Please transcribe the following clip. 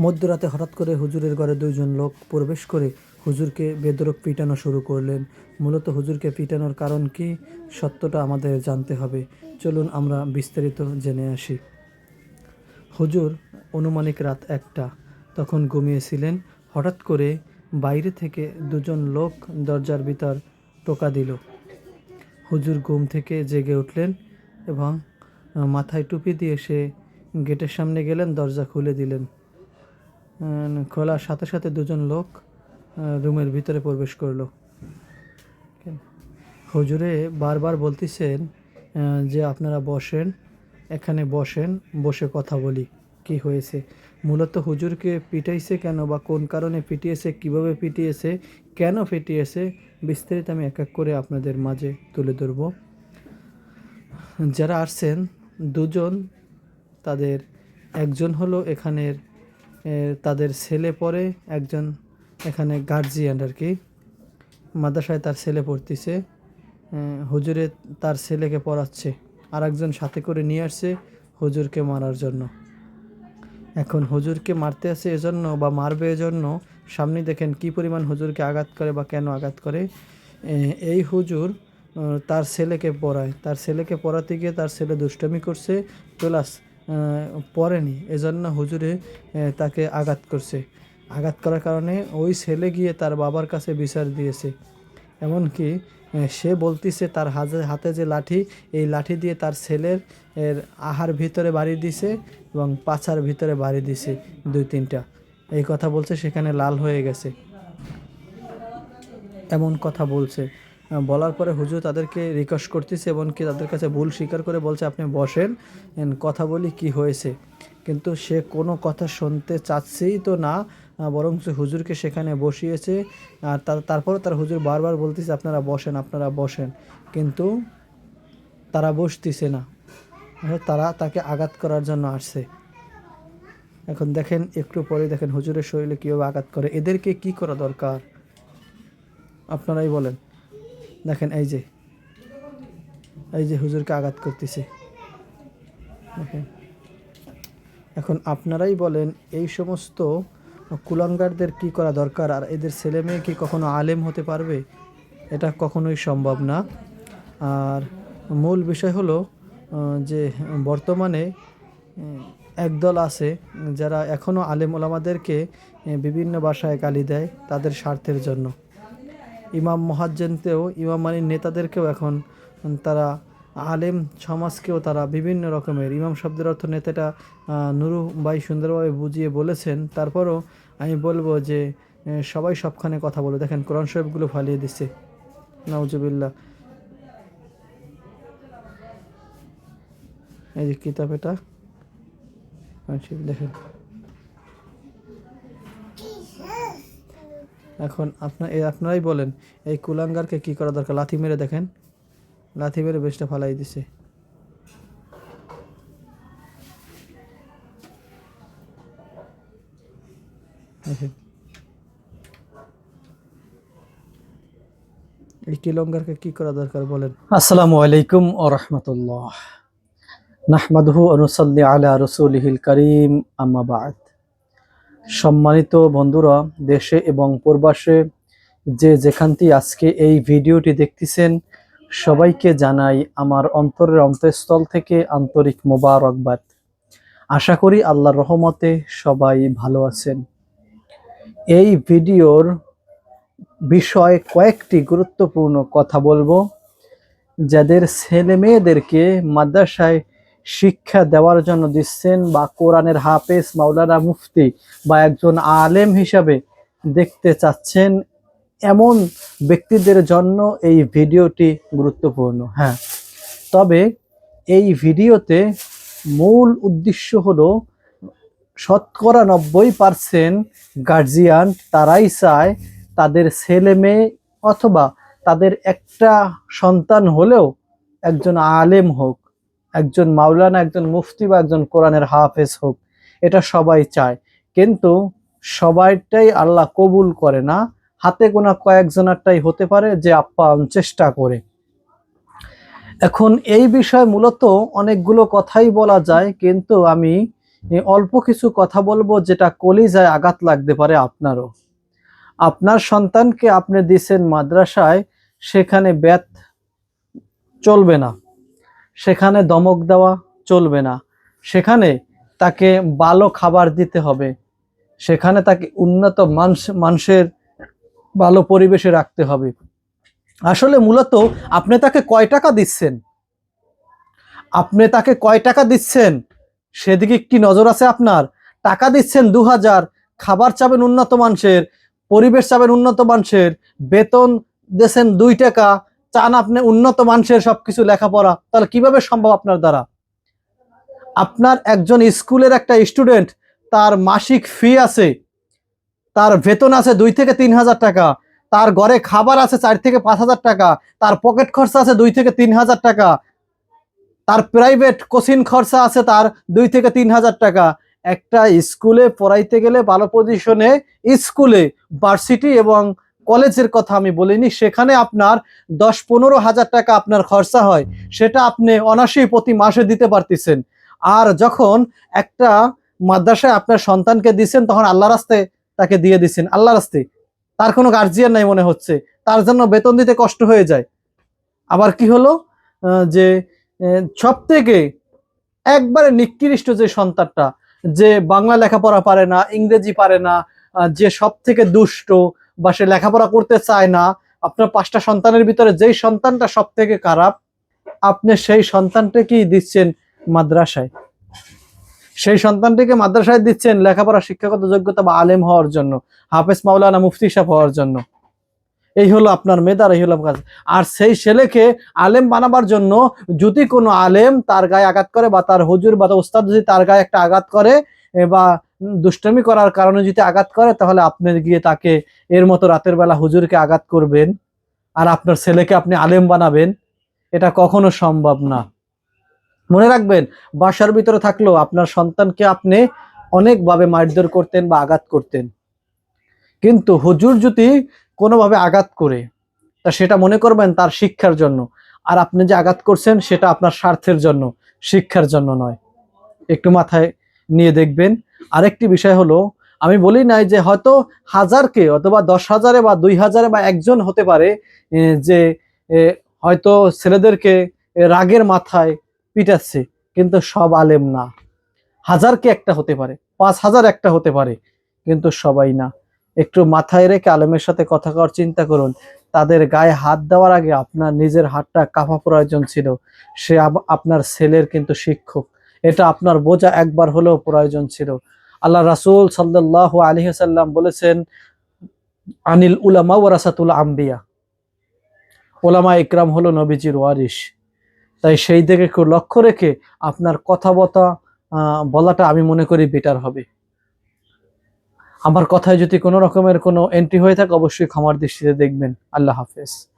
মধ্যরাতে হঠাৎ করে হুজুরের ঘরে দুইজন লোক প্রবেশ করে হুজুরকে বেদরক পিটানো শুরু করলেন। মূলত হুজুরকে পিটানোর কারণ কি? সত্যটা আমাদের জানতে হবে। চলুন আমরা বিস্তারিত জেনে আসি। হুজুর অনুমানিক রাত একটা। তখন ঘুমিয়েছিলেন। হঠাৎ করে বাইরে থেকে দুজন লোক দরজার ভিতর টোকা দিল। হুজুর ঘুম থেকে জেগে উঠলেন এবং মাথায় টুপি দিয়ে সে গেটের সামনে গেলেন, দরজা খুলে দিলেন। খোলার সাথে সাথে দুজন লোক রুমের ভিতরে প্রবেশ করল। হুজুরে বারবার বলতেছেন যে আপনারা বসেন, এখানে বসেন, বসে কথা বলি, কি হয়েছে? মূলত হুজুরকে পিটাইছে কেন বা কোন কারণে পিটিয়েছে, কীভাবে পিটিয়েছে, কেন পিটিয়েছে, বিস্তারিত আমি এক এক করে আপনাদের মাঝে তুলে ধরব। যারা আসছেন, দুজন, তাদের একজন হলো এখানের তাদের ছেলে পড়ে, একজন এখানে গার্জিয়ান আর কি। মাদ্রাসায় তার ছেলে পড়তেছে হুজুরে তার ছেলেকে পড়াচ্ছে আর একজন সাথে করে নিয়ে আসছে হুজুরকে মারার জন্য। এখন হুজুরকে মারতে আসে এজন্য বা মারবে এজন্য সামনে দেখেন কি পরিমাণ হুজুরকে আঘাত করে বা কেন আঘাত করে। এই হুজুর তার ছেলেকে পড়ায়। তার ছেলেকে পড়াতে গিয়ে তার ছেলে দুষ্টমি করছে, প্লাস পড়েনি। এজন্য হুজুরে তাকে আঘাত করছে। আঘাত করার কারণে ওই ছেলে গিয়ে তার বাবার কাছে বিচার দিয়েছে। এমনকি সে বলতিছে তার হাতে হাতে যে লাঠি, এই লাঠি দিয়ে তার ছেলের, এর আহার ভিতরে বাড়ি দিছে এবং পাছার ভিতরে বাড়ি দিছে দুই তিনটা। এই কথা বলছে, সেখানে লাল হয়ে গেছে। এমন কথা বলছে। বলার পরে হুজুর তাদেরকে রিকোয়েস্ট করতেছে এমনকি তাদের কাছে ভুল স্বীকার করে বলছে, আপনি বসেন কথা বলি কি হয়েছে। কিন্তু সে কোনো কথা শুনতে চাচ্ছেই তো না বরং হুজুরকে সেখানে বসিয়েছে, আর তার তারপরে তার হুজুর বারবার বলতেছে, আপনারা বসেন আপনারা বসেন। কিন্তু তারা বসতেছে না। তারা তাকে আঘাত করার জন্য আসছে। এখন দেখেন, একটু পরে দেখেন হুজুরের শরীরে কীভাবে আঘাত করে। এদেরকে কি করা দরকার? আপনারাই বলেন। দেখেন, এই যে এই যে হুজুরকে আঘাত করতেছে। দেখেন, এখন আপনারাই বলেন, এই সমস্ত কুলাঙ্গারদের কি করা দরকার? আর এদের ছেলে মেয়ে কি কখনো আলেম হতে পারবে? এটা কখনোই সম্ভব না। আর মূল বিষয় হলো যে বর্তমানে একদল আছে যারা এখনও আলেম ওলামাদেরকে বিভিন্ন ভাষায় গালি দেয় তাদের স্বার্থের জন্য। ইমাম মহাজ্জেনতেও, ইমাম মানির নেতাদেরকেও এখন তারা আলেম সমাজকেও তারা বিভিন্ন রকমের, ইমাম শব্দের অর্থ নেতাটা নুরু ভাই সুন্দরভাবে বুঝিয়ে বলেছেন। তারপরও আমি বলব যে সবাই সবখানে কথা বলে। দেখেন, কোরআন শরীফগুলো ফালিয়ে দিচ্ছে নাউজুবিল্লাহ। এই যে কিতাব এটা দেখেন। এখন আপনার আপনারাই বলেন, এই কুলাঙ্গারকে কি করা দরকার? লাথি মেরে দেখেন। লাথি মেরে বেশটা ফালাই দিছে। এই কিলঙ্গারকে করা দরকার বলেন? আসসালামু আলাইকুম আলা রসুলহিল করিম আম্মাবাদ সম্মানিত বন্ধুরা, দেশে এবং প্রবাসে যে যেখানটি আজকে এই ভিডিওটি দেখতেছেন, সবাইকে জানাই আমার অন্তরের অন্তঃস্থল থেকে আন্তরিক মোবারকবাদ। আশা করি আল্লাহর রহমতে সবাই ভালো আছেন। এই ভিডিওর বিষয়ে কয়েকটি গুরুত্বপূর্ণ কথা বলব। যাদের ছেলে মেয়েদেরকে মাদ্রাসায় শিক্ষা দেওয়ার জন্য দিচ্ছেন বা কোরআনের হাফেজ মাওলানা মুফতি বা একজন আলেম হিসাবে দেখতে চাচ্ছেন এমন ব্যক্তিদের জন্য এই ভিডিওটি গুরুত্বপূর্ণ। হ্যাঁ তবে এই ভিডিওতে মূল উদ্দেশ্য হলো শতকরা নব্বই পার্সেন্ট গার্জিয়ান তারাই চায় তাদের ছেলে মেয়ে অথবা তাদের একটা সন্তান হলেও একজন আলেম হোক। একজন মাওলানা, একজন মুফতি বা একজন কোরআনের হাফেজ হোক, এটা সবাই চায়। কিন্তু সবাইটাই আল্লাহ কবুল করে না। হাতে গোনা কয়েকজনেরটাই হতে পারে যে আপ্যায়ন চেষ্টা করে। এখন এই বিষয়ে মূলত অনেকগুলো কথাই বলা যায়, কিন্তু আমি অল্প কিছু কথা বলব যেটা কলিজায় আঘাত লাগতে পারে আপনারও। আপনার সন্তানকে আপনি দিছেন মাদ্রাসায়, সেখানে ব্যাথ চলবে না। সেখানে দমক দেওয়া চলবে না। সেখানে তাকে ভালো খাবার দিতে হবে। সেখানে তাকে উন্নত মানস মানুষের ভালো পরিবেশে রাখতে হবে। আসলে মূলত আপনি তাকে কয় টাকা দিচ্ছেন? আপনি তাকে কয় টাকা দিচ্ছেন? সেদিকে কি নজর আছে আপনার? টাকা দিচ্ছেন দু হাজার, খাবার চাবেন উন্নত মানুষের পরিবেশ চাবেন উন্নত মানুষের বেতন দিয়েছেন দুই টাকা চান আপনি উন্নত মানুষের সবকিছু লেখাপড়া, তাহলে কীভাবে সম্ভব আপনার দ্বারা? আপনার একজন স্কুলের একটা স্টুডেন্ট, তার মাসিক ফি আছে, তার বেতন আছে দুই থেকে তিন হাজার টাকা, তার ঘরে খাবার আছে চার থেকে পাঁচ হাজার টাকা, তার পকেট খরচা আছে দুই থেকে তিন হাজার টাকা, তার প্রাইভেট কোচিং খরচা আছে তার দুই থেকে তিন হাজার টাকা। একটা স্কুলে পড়াইতে গেলে ভালো পজিশনে স্কুলে ভার্সিটি এবং কলেজের কথা আমি বলিনি, সেখানে আপনার দশ পনেরো হাজার টাকা আপনার খরচা হয়। সেটা আপনি অনাসেই প্রতি মাসে দিতে পারতেছেন। আর যখন একটা মাদ্রাসায় আপনার সন্তানকে দিচ্ছেন তখন আল্লাহ রাস্তায় তাকে দিয়ে দিচ্ছেন আল্লাহ রাস্তায় তার কোনো গার্জিয়ান নাই মনে হচ্ছে। তার জন্য বেতন দিতে কষ্ট হয়ে যায়। আবার কি হলো? যে সব থেকে একবারে নিকৃষ্ট যে সন্তানটা, যে বাংলা লেখাপড়া পারে না, ইংরেজি পারে না যে সব থেকে দুষ্ট বা সে লেখাপড়া করতে চায় না, আপনার পাঁচটা সন্তানের ভিতরে যেই সন্তানটা সব থেকে খারাপ, আপনি সেই সন্তানটাকেই দিচ্ছেন মাদ্রাসায়। সেই সন্তানটিকে মাদ্রাসায় দিচ্ছেন লেখাপড়া, শিক্ষাগত যোগ্যতা বা আলেম হওয়ার জন্য, হাফেজ মাওলানা মুফতি সাহেব হওয়ার জন্য। এই হলো আপনার মেদার এই হলো কাজ। আর সেই ছেলেকে আলেম বানাবার জন্য যদি কোনো আলেম তার গায়ে আঘাত করে বা তার হুজুর বা তার উস্তাদ যদি তার গায়ে একটা আঘাত করে বা দুষ্টমি করার কারণে যদি আঘাত করে, তাহলে আপনি গিয়ে তাকে এর মতো রাতের বেলা হুজুরকে আঘাত করবেন। আর আপনার ছেলেকে আপনি আলেম বানাবেন। এটা কখনো সম্ভব না। মনে রাখবেন, বাসার ভিতরে থাকলেও আপনার সন্তানকে আপনি অনেকভাবে মারধর করতেন বা আঘাত করতেন। কিন্তু হুজুর যদি কোনোভাবে আঘাত করে, তা সেটা মনে করবেন তার শিক্ষার জন্য। আর আপনি যে আঘাত করছেন, সেটা আপনার স্বার্থের জন্য, শিক্ষার জন্য নয়। একটু মাথায় নিয়ে দেখবেন। আরেকটি বিষয় হলো, আমি বলি নাই যে হয়তো হাজারকে অথবা দশ হাজারে বা দুই হাজারে বা একজন হতে পারে যে হয়তো ছেলেদেরকে রাগের মাথায় পিটাচ্ছে, কিন্তু সব আলেম না। হাজারকে একটা হতে পারে, পাঁচ হাজার একটা হতে পারে, কিন্তু সবাই না। একটু মাথায় রেখে আলেমের সাথে কথা করার চিন্তা করুন। তাদের গায়ে হাত দেওয়ার আগে আপনার নিজের হাতটা কাঁপা প্রয়োজন ছিল। সে আপনার ছেলের কিন্তু শিক্ষক। এটা আপনার বোঝা একবার হলেও প্রয়োজন ছিল। আল্লাহ রাসূল সাল্লাল্লাহু আলাইহি সাল্লাম বলেছেন আনিল উলামা ওয়ারাসাতুল আম্বিয়া। ওলামা ইকরাম হলো নবীজির ওয়ারিশ। তাই সেই দিকে লক্ষ্য রেখে আপনার কথাবার্তা আহ, বলাটা আমি মনে করি বেটার হবে। আমার কথায় যদি কোনো রকমের কোনো এন্ট্রি হয়ে থাকে অবশ্যই ক্ষমার দৃষ্টিতে দেখবেন। আল্লাহ হাফেজ।